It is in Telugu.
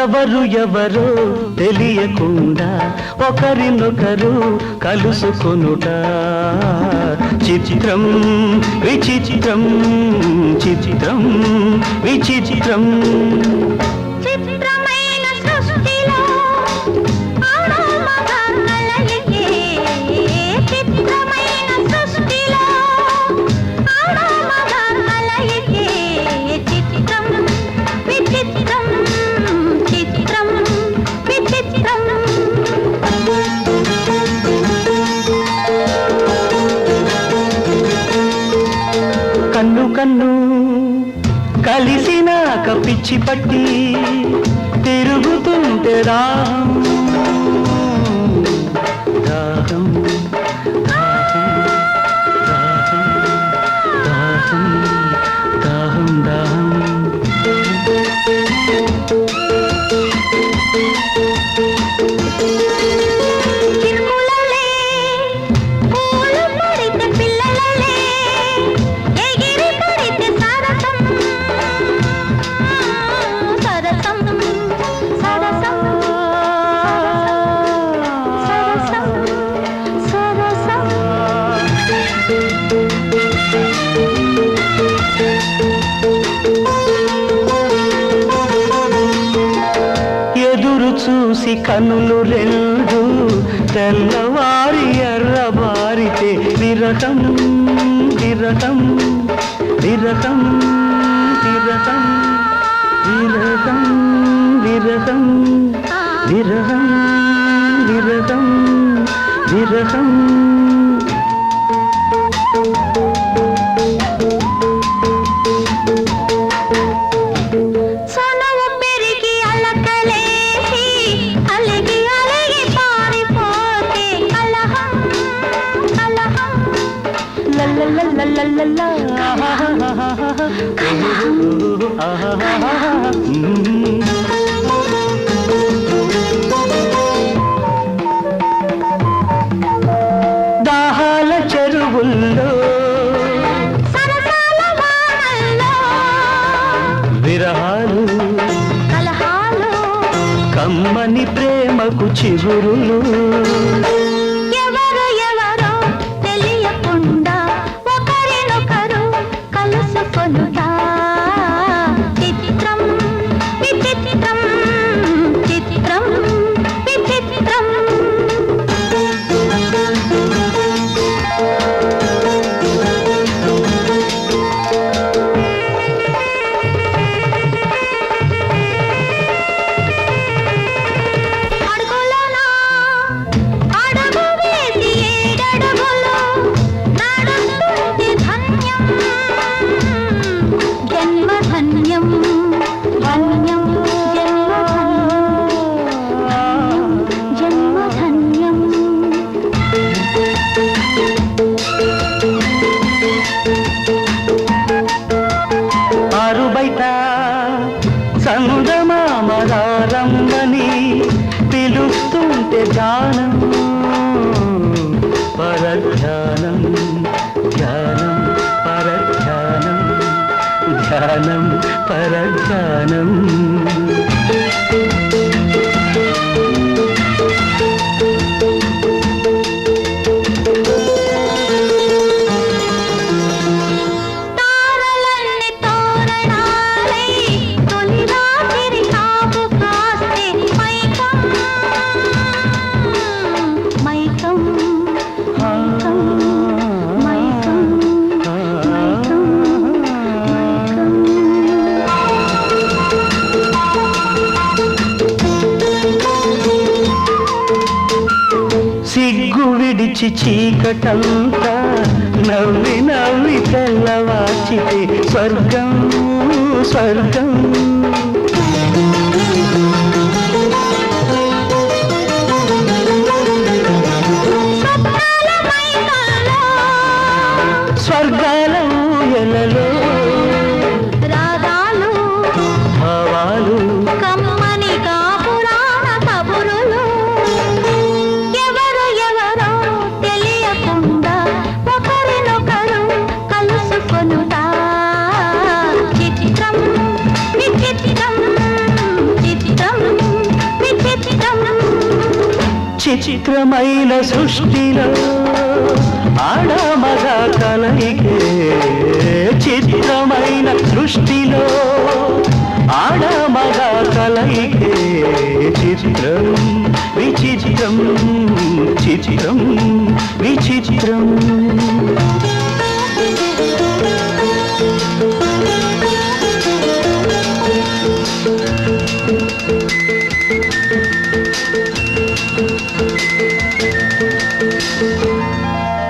ఎవరు ఎవరు తెలియకుండా ఒకరినొకరు కలుసుకునుట. చిత్రం విచిత్రం చిత్రం విచిత్రం. కన్ను కలిసినాక పిచ్చి పట్టి తిరుగుతుంటే రాము. చేసి కనులు రెండు తెల్లవారి ఎర్రవారితే విరకం విరకం విరకం విరకం విరకం విరకం విరహం విరహం విరహం దాహాల చెరువుల్లో విరహాలు కమ్మని ప్రేమకు చిగురులు మంచి చీకటంతా నవ్వి నవ్వి తెల్లవాచితే స్వర్గం స్వర్గం. చిత్రమైన సృష్టిలో ఆడమగ కలయికే చిత్రమైన సృష్టిలో ఆడమగ కలయికే చిత్రం విచిత్రం చిత్రం విచిత్రం.